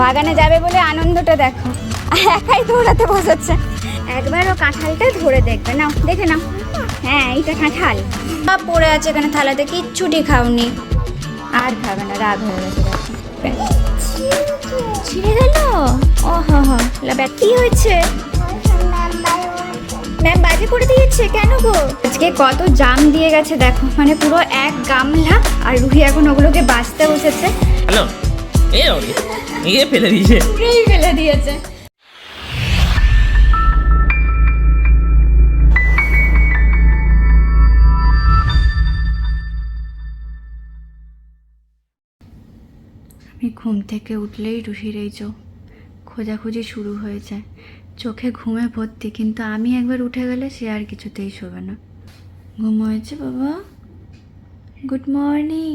বাগানে যাবে বলে আনন্দটা দেখো। একাই দৌড়াতে বসাচ্ছে একবার ও কাঁঠালটা ধরে দেখবে। নাও দেখে নাও। হ্যাঁ এইটা কাঁঠাল। সব পড়ে আছে এখানে থালাতে কিচ্ছুটি খাওনি। আর খাবে না রাগ হয়ে গেছে। ছিঁড়ে গেল? ও হো হো। লাবা কি হয়েছে? ম্যাম বাজে করে দিয়েছে কেন গো? আজকে কত জাম দিয়ে গেছে দেখো। মানে পুরো এক গামলা আর রুহি এখন ওগুলোকে বাঁচতে বসেছে। হ্যালো এ ওরে এ ফেলে দিয়েছে। ফেলে দিয়েছে। আমি ঘুম থেকে উঠলেই রুহির এই চোখ খোঁজাখুঁজি শুরু হয়ে যায়। চোখে ঘুমে ভর্তি কিন্তু আমি একবার উঠে গেলে সে আর কিছুতেই শোবে না। ঘুম হয়েছে বাবা। গুড মর্নিং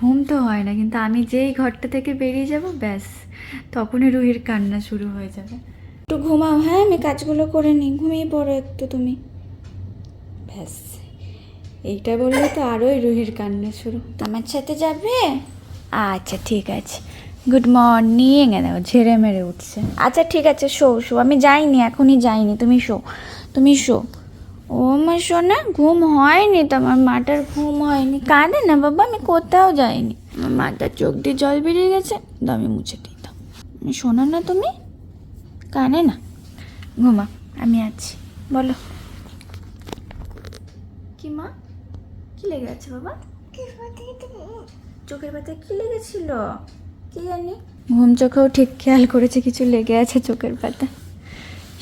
ঘুম তো হয় না কিন্তু আমি যেই ঘরটা থেকে বেরিয়ে যাব ব্যাস তখনই রুহির কান্না শুরু হয়ে যাবে। একটু ঘুমাও হ্যাঁ আমি কাজগুলো করে নিই। ঘুমিয়ে পড়ো একটু তুমি। ব্যাস এইটা বললে তো আরোই রুহির কান্না শুরু। আমার সাথে যাবে? আচ্ছা ঠিক আছে। গুড মর্নিং দেখো ঝেড়ে মেরে উঠছে। আচ্ছা ঠিক আছে শো শো। আমি যাইনি এখনই যাইনি। তুমি শো তুমি শো। ও আমার সোনা ঘুম হয়নি তো? আমার মাটার ঘুম হয়নি। কাঁদে না বাবা আমি কোথাও যাইনি। আমার মাটার চোখ দিয়ে জল বেরিয়ে গেছে তো আমি মুছে দিই দাও। শোনো না তুমি? কানে না? ঘুমা আমি আছি। বলো। কি মা? কি লেগে আছে বাবা? চোখের পাতায় কি লেগেছিল? কি জানি? ঘুম চোখেও ঠিক খেয়াল করেছে কিছু লেগে আছে চোখের পাতা।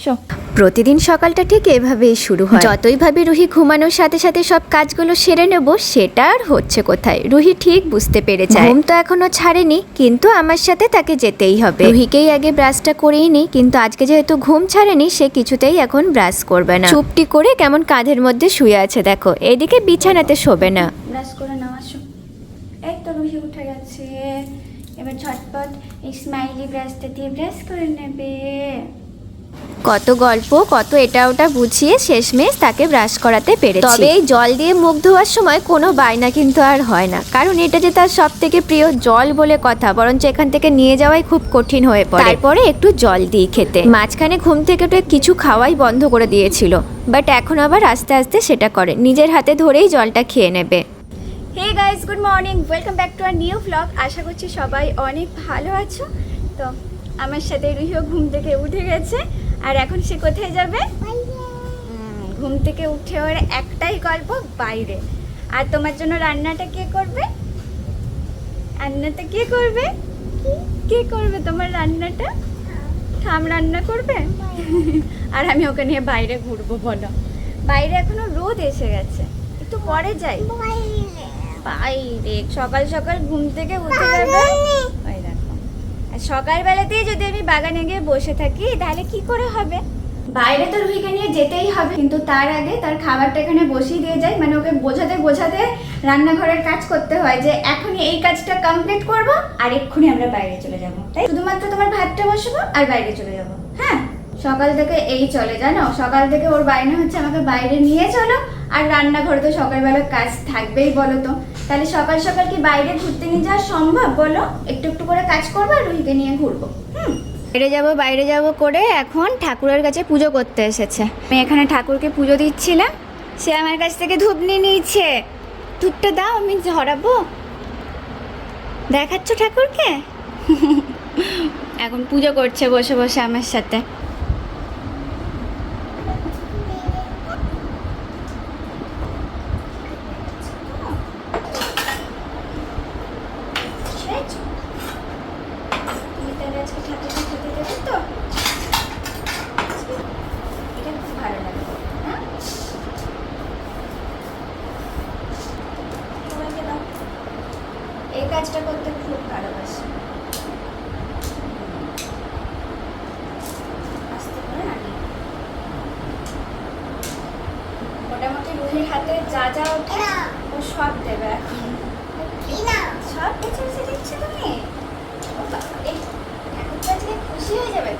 সব প্রতিদিন সকালটা ঠিক এভাবেই শুরু হয়। যতই ভাবি রুহি ঘুমানোর সাথে সাথে সব কাজগুলো সেরে নেব সেটা আর হচ্ছে কোথায়? রুহি ঠিক বুঝতে পেরেছে ঘুম তো এখনও ছাড়েনি কিন্তু আমার সাথে তাকে যেতেই হবে। রুহিকেই আগে ব্রাশটা করেই নি কিন্তু আজকে যেহেতু ঘুম ছাড়েনি সে কিছুতেই এখন ব্রাশ করবে না। চুপটি করে কেমন কাঁধের মধ্যে শুয়ে আছে দেখো। এদিকে বিছানাতে শোবে না। ব্রাশ করে নাও আসো। এই তো রুহি উঠে গেছে। এবার ঝটপট এই স্মাইলি ব্রাশটা দিয়ে ব্রাশ করে নেবে। কত গল্প, কত এটা ওটা বুঝিয়ে শেষমেশ তাকে ব্রাশ করাতে পেরেছি। তবে এই জল দিয়ে মুখ ধোয়ার সময় কোনো বায়না কিন্তু আর হয় না। কারণ এটা যে তার সব থেকে প্রিয় জল বলে কথা, বরঞ্চ এখান থেকে নিয়ে যাওয়াই খুব কঠিন হয়ে পড়ে। তারপরে একটু জল দিই খেতে। মাঝখানে ঘুম থেকে উঠে কিছু খাওয়াই বন্ধ করে দিয়েছিল, বাট এখন আবার আস্তে আস্তে সেটা করে। নিজের হাতে ধরেই জলটা খেয়ে নেবে। Hey guys good morning welcome back to our new vlog আশা করছি সবাই অনেক ভালো আছো। তো আমার সাথে রুহিও ঘুম থেকে উঠে গেছে। আর এখন সে কোথায় যাবে? ঘুম থেকে উঠে ওর একটাই গল্প বাইরে। আর তোমার জন্য রান্নাটা কে করবে? রান্নাটা কে করবে? কে? করবে তোমার রান্নাটা? থাম রান্না করবে? আর আমি ওকে নিয়ে বাইরে ঘুরবো বলো। বাইরে এখনও রোদ এসে গেছে। একটু পরে যাই। বাইরে সকাল সকাল ঘুম থেকে উঠে যাবে ওই দেখো। সকালবেলাতেই যদি আমি বাগানে গিয়ে বসে থাকি তাহলে কি করে হবে? বাইরে তো রুহিকে নিয়ে যেতেই হবে কিন্তু তার আগে তার খাবারটা এখানে বসিয়ে দিয়ে যাই। মানে ওকে বোঝাতে বোঝাতে রান্নাঘরের কাজ করতে হয় যে এখনই এই কাজটা কমপ্লিট করব আর এক্ষুনি আমরা বাইরে চলে যাব তাই? শুধুমাত্র তোমার ভাতটা বসাবো আর বাইরে চলে যাব হ্যাঁ? সকাল থেকে এই চলে জানো? সকাল থেকে ওর বাইরে হচ্ছে আমাকে বাইরে নিয়ে চলো। আর রান্নাঘরে তো সকালবেলা কাজ থাকবেই বলো তো। তাহলে সকাল সকাল কি বাইরে ঘুরতে নিয়ে যাওয়া সম্ভব বলো? একটু একটু করে কাজ করব আর রুহিকে নিয়ে ঘুরবো, হুম? বাইরে যাব বাইরে যাব করে এখন ঠাকুরের কাছে পুজো করতে এসেছে। আমি এখানে ঠাকুরকে পুজো দিচ্ছিলাম, সে আমার কাছ থেকে ধূপ নিয়ে নিয়েছে। ধূপটা দাও, আমি ঝরাবো। দেখাচ্ছ ঠাকুরকে? এখন পুজো করছে বসে বসে আমার সাথে সেরেছো? তুমি তাহলে আজকে ঠাকুরকে খেতে দেবে তো এটা খুব ভালো লাগে হ্যাঁ সবাইকে দাও এই কাজটা করতে খুব ভালোবাসি। মোটামুটি রুহির হাতে যা যা ওঠে ও সব দেবে এখন। সব কিছু দিচ্ছে তুমি? ও বাবা এখন তো আজকে খুশি হয়ে যাবে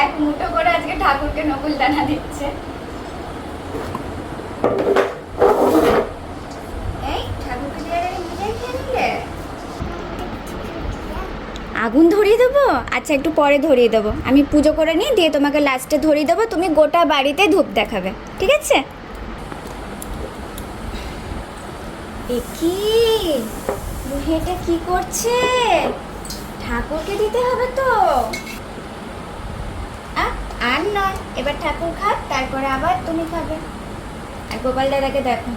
এক মুঠো করে আজকে ঠাকুরকে নকুল দানা দিচ্ছে। আগুন ধরিয়ে দেবো? আচ্ছা একটু পরে ধরিয়ে দেবো। আমি পুজো করে নিই দিয়ে তোমাকে লাস্টে ধরিয়ে দেবো। তুমি গোটা বাড়িতে ধূপ দেখাবে। ঠিক আছে? কি রুহি কি করছে? ঠাকুরকে দিতে হবে তো। আর নয়। এবার ঠাকুর খাক, তারপরে আবার তুমি খাবে। আর গোপাল দাদাকে দেখো।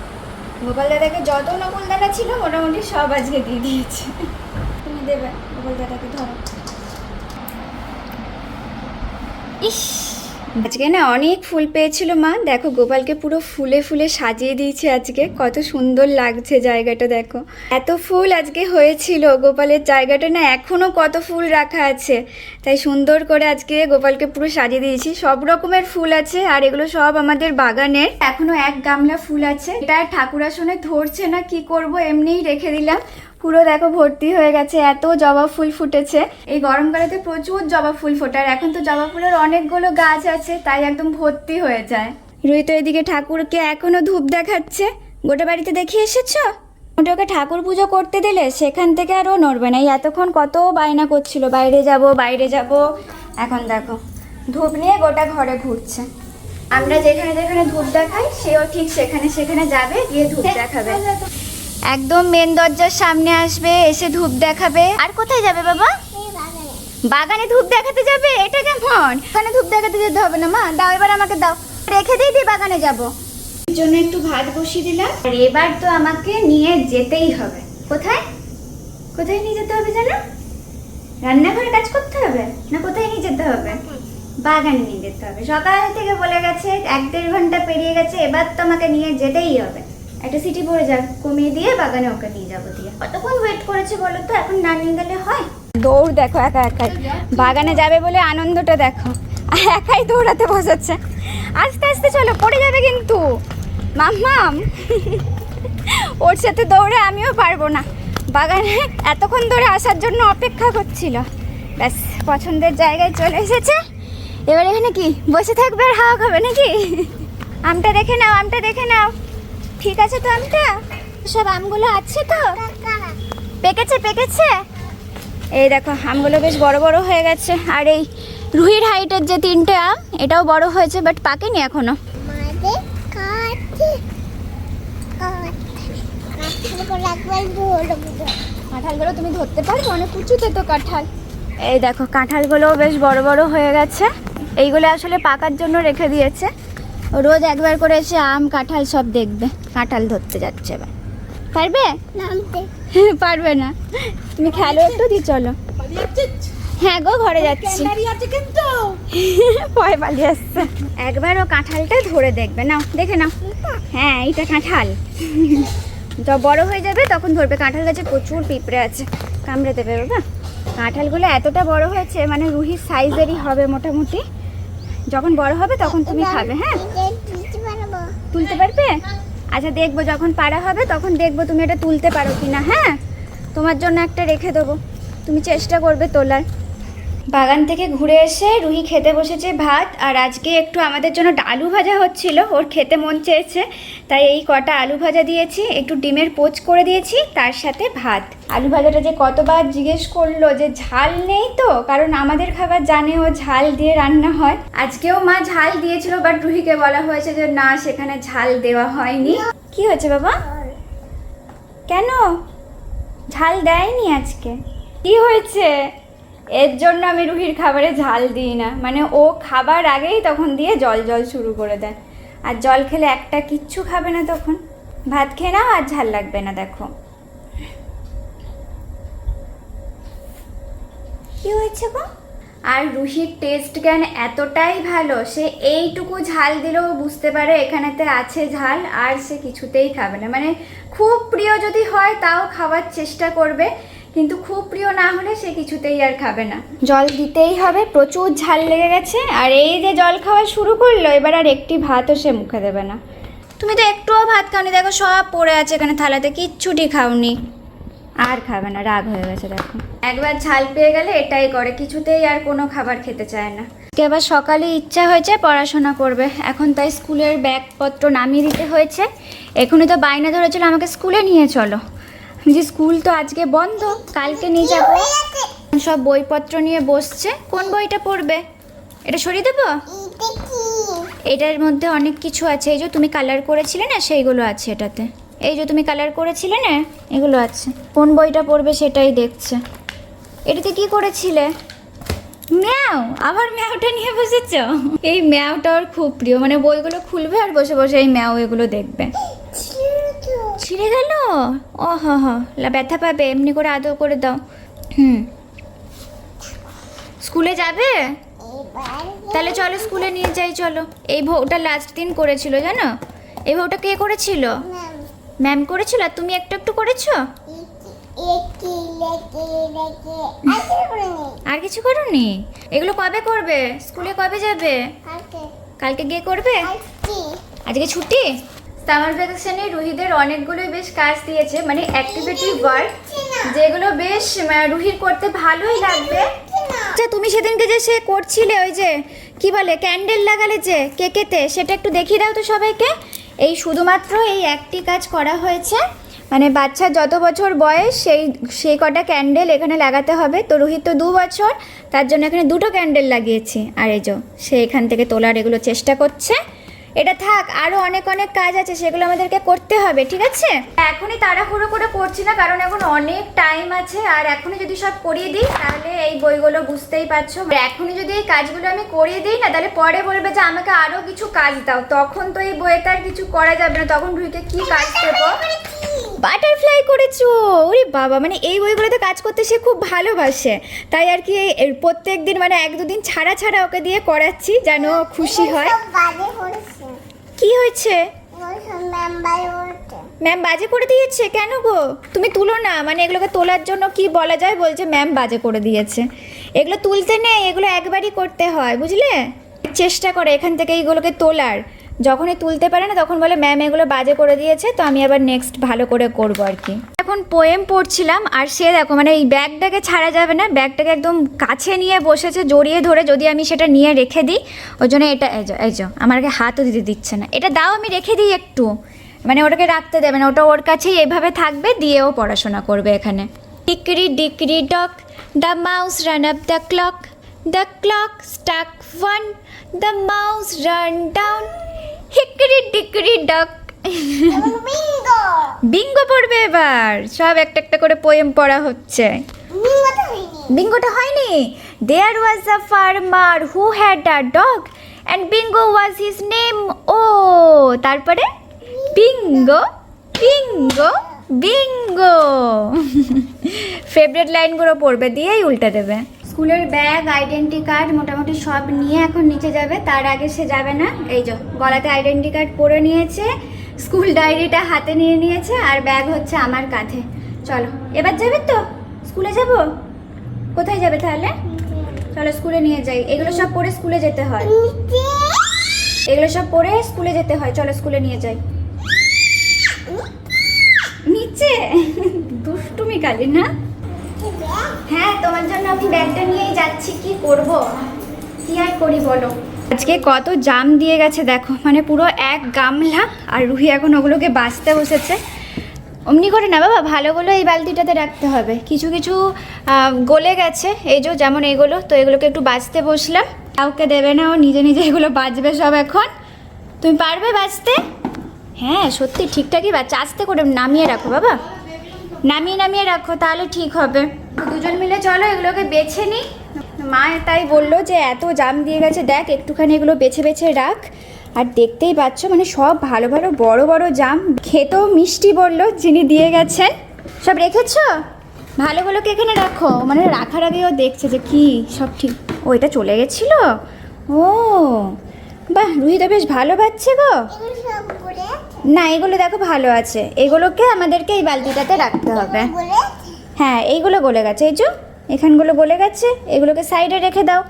গোপাল দাদাকে যত নকুল দাদা ছিল, মোটামুটি সব আজকে দিয়ে দিয়েছে। ধরো। ইস! আজকে না অনেক ফুল পেয়েছিল মা। দেখো, গোপালকে পুরো ফুলে ফুলে সাজিয়ে দিয়েছে আজকে। কত সুন্দর লাগছে জায়গাটা, দেখো। এত ফুল আজকে হয়েছিল, গোপালের জায়গাটা না এখনও কত ফুল রাখা আছে। তাই সুন্দর করে আজকে গোপালকে পুরো সাজিয়ে দিয়েছি। সব রকমের ফুল আছে, আর এগুলো সব আমাদের বাগানের। এখনও এক গামলা ফুল আছে। এটা ঠাকুর আসনে ধরছে না, কি করব, এমনিই রেখে দিলাম। পুরো দেখো ভর্তি হয়ে গেছে, এত জবা ফুল ফুটেছে। এই গরমকালেতে প্রচুর জবা ফুল ফোটে আর এখন তো জবা ফুলের অনেকগুলো গাছ আছে, তাই একদম ভর্তি হয়ে যায়। রুই তো এদিকে ঠাকুরকে এখনও ধূপ দেখাচ্ছে। গোটা বাড়িতে দেখিয়ে এসেছ? ওটা ওকে ঠাকুর পুজো করতে দিলে সেখান থেকে আর ও নড়বে না। এই এতক্ষণ কত বায়না করছিল, বাইরে যাব বাইরে যাব। এখন দেখো, ধূপ নিয়ে গোটা ঘরে ঘুরছে। আমরা যেখানে যেখানে ধূপ দেখাই, সেও ঠিক সেখানে সেখানে যাবে, গিয়ে ধূপ দেখাবে। একদম মেন দরজার সামনে আসবে, এসে ধূপ দেখাবে। আর কোথায় যাবে বাবা? বাগানে ধূপ দেখাতে যাবে? এটা কেমন? বাগানে ধূপ দেখাতে যেতে হবে না, মা। দাও, এবার আমাকে দাও। রেখে দিয়ে দি বাগানে যাব। জন্য একটু ভাত বসিয়ে দিলাম। আর এবার তো আমাকে নিয়ে যেতেই হবে। কোথায়? কোথায় নিয়ে যেতে হবে জানো? রান্নাঘরে কাজ করতে হবে? না কোথায় নিয়ে যেতে হবে? বাগানে নিয়ে যেতে হবে। সকাল থেকে বলে গেছে, এক দেড় ঘণ্টা পেরিয়ে গেছে, এবার তো আমাকে নিয়ে যেতেই হবে। একটা সিটি পড়ে যাক, কমিয়ে দিয়ে বাগানে ওকে নিয়ে যাব দিয়ে। কতক্ষণ ওয়েট করেছে বলো তো? এখন না নিয়ে গেলে হয়? দৌড় দেখো, একা একাই। বাগানে যাবে বলে আনন্দটা দেখো। আর একাই দৌড়াতে বসাচ্ছে আস্তে আস্তে চলো, পড়ে যাবে কিন্তু। মাম্মাম ওর সাথে দৌড়ে আমিও পারব না। বাগানে এতক্ষণ ধরে আসার জন্য অপেক্ষা করছিল। ব্যাস, পছন্দের জায়গায় চলে এসেছে। এবার এখানে কি? বসে থাকবে আর হাওয়া খাবে নাকি? আমটা দেখে নাও, আমটা দেখে নাও। ঠিক আছে তো আমটা সব আমগুলো আছে তো? পেকেছে পেকেছে? এই দেখো আমগুলো বেশ বড় বড় হয়ে গেছে। আর এই রুহির হাইটের যে তিনটে আম এটাও বড় হয়েছে বাট পাকেনি এখনও। কাঁঠালগুলো তুমি ধরতে পারবে অনেক উঁচুতে তো কাঁঠাল। এই দেখো কাঁঠালগুলোও বেশ বড় বড় হয়ে গেছে। এইগুলো আসলে পাকার জন্য রেখে দিয়েছে। রোজ একবার করে এসে আম কাঁঠাল সব দেখবে। কাঁঠাল ধরতে যাচ্ছে এবার। পারবে? পারবে না। তুমি খেলো একটু দি চলো। হ্যাঁ গো ঘরে যাচ্ছি। ভয় পালিয়ে আসছে। একবার ও কাঁঠালটা ধরে দেখবে। নাও দেখে নাও। হ্যাঁ এইটা কাঁঠাল। যা বড় হয়ে যাবে তখন ধরবে। কাঁঠাল গাছে প্রচুর পিঁপড়ে আছে। কামড়ে দেবে বাবা কাঁঠালগুলো এতটা বড় হয়েছে মানে রুহির সাইজেরই হবে মোটামুটি। যখন বড় হবে তখন তুমি খাবে হ্যাঁ? তুলতে পারবে? আচ্ছা দেখব যখন পারা হবে, তখন দেখব তুমি এটা তুলতে পারো কি না হ্যাঁ? তোমার জন্য একটা রেখে দেবো। তুমি চেষ্টা করবে তোলার। বাগান থেকে ঘুরে এসে রুহি খেতে বসেছে ভাত, আর আজকে একটু আমাদের জন্য আলু ভাজা হচ্ছিল, ওর খেতে মন চেয়েছে। তাই এই কটা আলু ভাজা দিয়েছি, একটু ডিমের পোচ করে দিয়েছি, তার সাথে ভাত। আলু ভাজাটা যে কতবার জিজ্ঞেস করল যে ঝাল নেই তো, কারণ আমাদের খাবার জানে ও ঝাল দিয়ে রান্না হয়। আজকেও মা ঝাল দিয়েছিল বাট রুহিকে বলা হয়েছে যে না, সেখানে ঝাল দেওয়া হয়নি। কি হয়েছে বাবা? কেন? ঝাল দেয়নি আজকে। কি হয়েছে? এর জন্য আমি রুহির খাবারে ঝাল দিই না। মানে ও খাবার আগেই তখন দিয়ে জল জল শুরু করে দেয়। আর জল খেলে একটা কিচ্ছু খাবে না তখন। ভাত খেয়ে নাও আর ঝাল লাগবে না, দেখো। কি হয়েছে গো? আর রুহির টেস্ট জ্ঞান এতটাই ভালো, সে এইটুকু ঝাল দিলেও বুঝতে পারে এখানেতে আছে ঝাল আর সে কিছুতেই খাবে না। মানে খুব প্রিয় যদি হয়, তাও খাওয়ার চেষ্টা করবে। কিন্তু খুব প্রিয় না হলে সে কিছুতেই আর খাবে না। জল দিতেই হবে প্রচুর ঝাল লেগে গেছে আর এই যে জল খাওয়া শুরু করল এবার আর একটি ভাতও সে মুখে দেবে না। তুমি তো একটুও ভাত খাওনি দেখো সব পড়ে আছে এখানে থালাতে কিচ্ছুটি খাওনি। আর খাবে না রাগ হয়ে গেছে দেখো। একবার ঝাল পেয়ে গেলে এটাই করে কিছুতেই আর কোনো খাবার খেতে চায় না। আবার সকালে ইচ্ছা হয়েছে পড়াশোনা করবে এখন তাই স্কুলের ব্যাগপত্র নামিয়ে দিতে হয়েছে। এখনই তো বায়না ধরেছিল আমাকে স্কুলে নিয়ে চলো। যে স্কুল তো আজকে বন্ধ, কালকে নিয়ে যাব। সব বইপত্র নিয়ে বসছে। কোন বইটা পড়বে? এটা সরিয়ে দেবো? এটার মধ্যে অনেক কিছু আছে। এই যে তুমি কালার করেছিলে না, সেইগুলো আছে এটাতে। এই যে তুমি কালার করেছিলে না, এগুলো আছে। কোন বইটা পড়বে সেটাই দেখছে। এটাতে কি করেছিলে? ম্যাও, আবার ম্যাওটা নিয়ে বসেছ? এই ম্যাওটা ওর খুব প্রিয়। মানে বইগুলো খুলবে আর বসে বসে এই ম্যাও এগুলো দেখবে। ছিঁড়ে গেল? ও হ হ। লা ব্যথা পাবে এমনি করে আদর করে দাও। হুম। স্কুলে যাবে? তাহলে চলো স্কুলে নিয়ে যাই চলো। এই ভোটা লাস্ট দিন করেছিল জানো? এই ভোটা কে করেছিল? ম্যাম করেছিল? আর তুমি একটু একটু করেছ? আর কিছু করোনি? এগুলো কবে করবে? স্কুলে কবে যাবে? কালকে। গিয়ে করবে? আজকে ছুটি? সামার ভ্যাকেশনে রুহিদের অনেকগুলোই বেশ কাজ দিয়েছে মানে অ্যাক্টিভিটি ওয়ার্ক যেগুলো বেশ রুহির করতে ভালোই লাগবে। আচ্ছা তুমি সেদিনকে যে সে করছিলে ওই যে, কি বলে ক্যান্ডেল লাগালে যে কেকেতে, সেটা একটু দেখিয়ে দাও তো সবাইকে। এই শুধুমাত্র এই একটি কাজ করা হয়েছে। মানে বাচ্চার যত বছর বয়স, সেই সেই কটা ক্যান্ডেল এখানে লাগাতে হবে। তো রোহিত তো দু বছর, তার জন্য এখানে দুটো ক্যান্ডেল লাগিয়েছি। আর এই যে, সে এখান থেকে তোলার এগুলো চেষ্টা করছে। এটা থাক আরও অনেক অনেক কাজ আছে সেগুলো আমাদেরকে করতে হবে ঠিক আছে? এখনই তাড়াহুড়ো করে করছি না কারণ এখন অনেক টাইম আছে আর এখনই যদি সব করিয়ে দিই তাহলে এই বইগুলো বুঝতেই পারছ। এখনই যদি এই কাজগুলো আমি করিয়ে দিই না তাহলে পরে বলবে যে আমাকে আরও কিছু কাজ দাও। তখন তো এই বইতে আর কিছু করা যাবে না তখন রুহিকে কি কাজ দেবো বাটারফ্লাই করেছ। ওরে বাবা মানে এই বইগুলোতে কাজ করতে সে খুব ভালোবাসে। তাই আর কি প্রত্যেক দিন মানে এক দুদিন ছাড়া ছাড়া ওকে দিয়ে করাচ্ছি যেন খুশি হয়। কি হয়েছে? ম্যাম বাজে করে দিয়েছে কেন গো? তুমি তুলো না মানে এগুলোকে তোলার জন্য কি বলা যায় বলছে ম্যাম বাজে করে দিয়েছে। এগুলো তুলতে নেই, এগুলো একবারই করতে হয়, বুঝলে? চেষ্টা করে এখান থেকে এইগুলোকে তোলার। যখনই তুলতে পারে না, তখন বলে, ম্যাম, এগুলো বাজে করে দিয়েছে, তো আমি আবার নেক্সট ভালো করে করব আর কি। এখন পোয়েম পড়ছিলাম, আর সে দেখো মানে এই ব্যাগটাকে ছাড়া যাবে না, ব্যাগটাকে একদম কাছে নিয়ে বসেছে, জড়িয়ে ধরে যদি আমি সেটা নিয়ে রেখে দিই ওই জন্য এটা, এই যে আমাকে হাতও দিতে দিচ্ছে না। এটা দাও, আমি রেখে দিই একটু। মানে ওটাকে রাখতে দেবে না, ওটা ওর কাছেই এভাবে থাকবে, দিয়েও পড়াশোনা করবে এখানে। Dickory dickory dock, the mouse ran up the clock the clock struck one, the mouse ran down. Hickory dickory dock. Bingo bingo পড়বে এবার। সব একটা একটা করে পোয়েম পড়া হচ্ছে। বিঙ্গোটা হয়নি। There was a farmer who had a dog and bingo was his name o তারপরে? বিঙ্গো বিঙ্গো বিঙ্গো ফেভারিট লাইনগুলো পড়বে দিয়েই উল্টে দেবে। স্কুলের ব্যাগ আইডেন্টি কার্ড মোটামুটি সব নিয়ে এখন নিচে যাবে। তার আগে সে যাবে না। এই যে, গলাতে আইডেন্টি কার্ড পরে নিয়েছে স্কুল ডায়েরিটা হাতে নিয়ে নিয়েছে, আর ব্যাগ হচ্ছে আমার কাঁধে। চলো, এবার যাবে তো? স্কুলে যাব? কোথায় যাবে তাহলে? চলো স্কুলে নিয়ে যাই। এগুলো সব পরে স্কুলে যেতে হয়। এগুলো সব পরে স্কুলে যেতে হয়। চলো স্কুলে নিয়ে যাই। নিচে? দুষ্টুমি কালি না? হ্যাঁ তোমার জন্য আমি ব্যাগটা নিয়েই যাচ্ছি। কি করব? কি আর করি বলো? আজকে কত জাম দিয়ে গেছে, দেখো। মানে পুরো এক গামলা, আর রুহি এখন ওগুলোকে বাঁচতে বসেছে। অমনি করে না বাবা ভালোগুলো এই বালতিটাতে রাখতে হবে। কিছু কিছু গলে গেছে। এই যে, যেমন এগুলো, তো এগুলোকে একটু বাঁচতে বসলাম। কাউকে দেবে না, ও নিজে নিজে এগুলো বাঁচবে সব এখন। তুমি পারবে বাঁচতে? হ্যাঁ সত্যি ঠিকঠাকই বাচ্চা আস্তে করে নামিয়ে রাখো বাবা। নামিয়ে নামিয়ে রাখো, তাহলে ঠিক হবে। দুজন মিলে চলো, এগুলোকে বেছে নিই। মা তাই বলল যে, এত জাম দিয়ে গেছে, দেখ একটুখানি এগুলো বেছে বেছে রাখ। আর দেখতেই পাচ্ছ মানে সব ভালো ভালো, বড় বড় জাম। খেতেও মিষ্টি বলল যিনি দিয়ে গেছেন। সব রেখেছো? ভালোগুলোকে এখানে রাখো। মানে রাখার আগেও দেখছে যে কি সব ঠিক। ও, এটা চলে গেছিল? ও, বাহ রুহিটা বেশ ভালো পাচ্ছে গো। না, এগুলো দেখো ভালো আছে। এগুলোকে আমাদেরকে এই বালতিটাতে রাখতে হবে। হ্যাঁ এইগুলো গলে গেছে। এই যে এখানগুলো গলে গেছে এগুলোকে সাইডে রেখে দাও।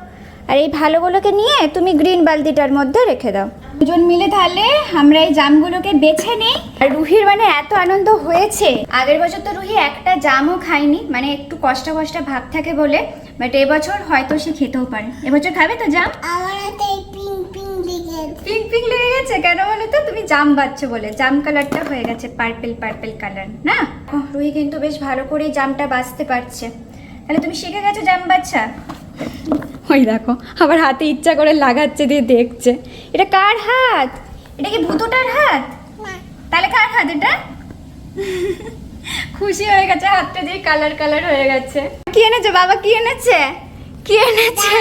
আর এই ভালোগুলোকে নিয়ে তুমি গ্রিন বালতিটার মধ্যে রেখে দাও। দুজন মিলে তাহলে আমরা এই জামগুলোকে বেছে নিই। আর রুহির মানে এত আনন্দ হয়েছে। আগের বছর তো রুহি একটা জামও খায়নি মানে একটু কষ্ট কষ্ট ভাব থাকে বলে বাট এবছর হয়তো সে খেতেও পারে। এবছর খাবে তো জাম? আমার হাতে পিং পিং লেগে পিঙ্ক পিঙ্ক লেগে গেছে? কেন বলো তো? তুমি জাম বাচ্চ বলে। জাম কালারটা হয়ে গেছে পার্পেল পার্পেল কালার না? রুহি কিন্তু বেশ ভালো করে জামটা বাঁচতে পারছে। তাহলে তুমি শিখে গেছো জাম বাচ্চা ওই দেখো আবার হাতে ইচ্ছা করে লাগাচ্ছে দিয়ে দেখছে। এটা কার হাত? এটা কি ভূতটার হাত? তাহলে কার হাত এটা? খুশি হয়ে গেছে হাতটা দিয়ে কালার কালার হয়ে গেছে। কি এনেছে বাবা কি এনেছে? কি এনেছে?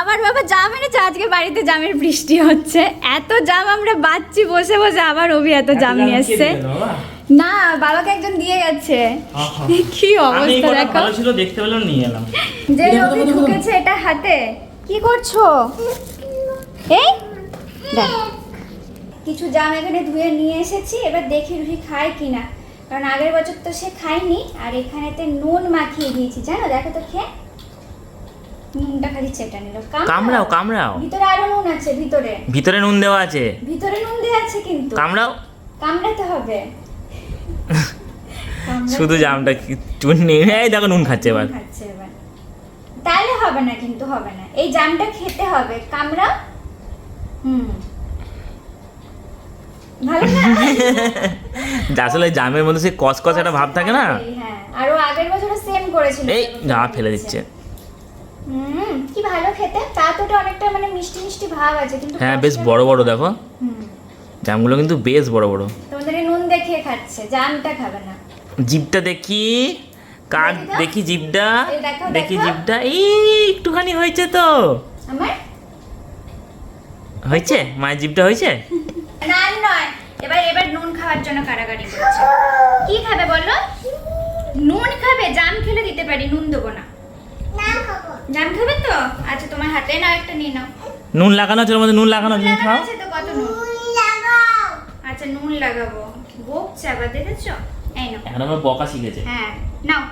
আবার বাবা জাম এনেছে আজকে বাড়িতে জামের বৃষ্টি হচ্ছে। এত জাম আমরা বাচ্চি বসে বসে আবার অভি এত জাম নিয়ে এসছে। না বাবাকে একজন দিয়ে গেছে। কি অবস্থা দেখো। ভালো ছিল দেখতে পেলাম নিয়ে এলাম। যে রবি ঢুকেছে এটা হাতে কি করছ? এই দেখ। কিছু জাম এখানে ধুয়ে নিয়ে এসেছি এবার দেখি রুহি খায় কিনা। কারণ আগের বছর তো সে খায়নি আর এখানেতে নুন মাখিয়ে দিয়েছি জানো? দেখো তো খেয়ে। নুনটা খালি চেটা নিল। কামড়াও কামড়াও। ভিতরে আরও নুন আছে ভিতরে। ভিতরে নুন দেওয়া আছে। ভিতরে নুন দেওয়া আছে কিন্তু। কামড়াও। কামড়াতে হবে। শুধু জামটা চুন নিয়ে এই দেখো নুন খাচ্ছে এবার। তাহলে হবে না কিন্তু হবে না। এই জামটা খেতে হবে। কামড়া। হুম। ভালো না? আসলে জামের মধ্যে সেই কসকস একটা ভাব থাকে না? হ্যাঁ। আগের বছর সেম করেছিল। এই যা ফেলে দিচ্ছে। হুম কি ভালো খেতে। তা তো অনেকটা মানে মিষ্টি মিষ্টি ভাব আছে কিন্তু হ্যাঁ বেশ বড় বড় দেখো। হুম। জামগুলো কিন্তু বেশ বড় বড়। তোমাদের নুন দেখিয়ে খাচ্ছে। জামটা খাবে না। জিভটা দেখি কার দেখি। তো। দেখি জিভটা এই দেখি জিভটা। এই একটুখানি হয়েছে তো। হয়েছে? মায়ের জিভটা হয়েছে? না নয়। এবার এবার নুন খাওয়ার জন্য কারাগারি করছে। কি খাবে বলো? নুন খাবে জাম খেলে দিতে পারি নুন দেবো না। না জাম খাবে তো? আচ্ছা তোমার হাতে নাও একটা নিয়ে নাও। নুন লাগানো আছে মধ্যে নুন লাগানো নুন খাও। আছে তো কত নুন? নুন আচ্ছা নুন লাগাবো। বকছে আবার দেখেছ? এই নাও। এখন আমার বকা শিখেছে। হ্যাঁ নাও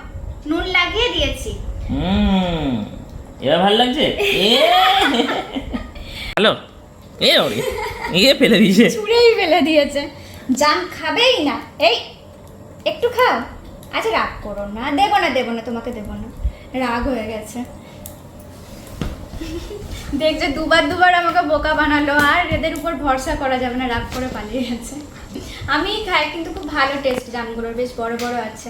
নুন লাগিয়ে দিয়েছি। হুম এবার ভালো লাগছে? এ হ্যালো এ ওরে এ ফেলে দিয়েছে। ছুঁড়েই ফেলে দিয়েছে। জাম খাবেই না। এই একটু খাও। আচ্ছা রাগ করো না। দেবো না দেবো না তোমাকে দেবো না। রাগ হয়ে গেছে। দেখছে দুবার দুবার আমাকে বোকা বানালো আর এদের উপর ভরসা করা যাবে না রাগ করে পালিয়ে গেছে। আমি খাই কিন্তু খুব ভালো টেস্ট জামগুলোর বেশ বড় বড় আছে।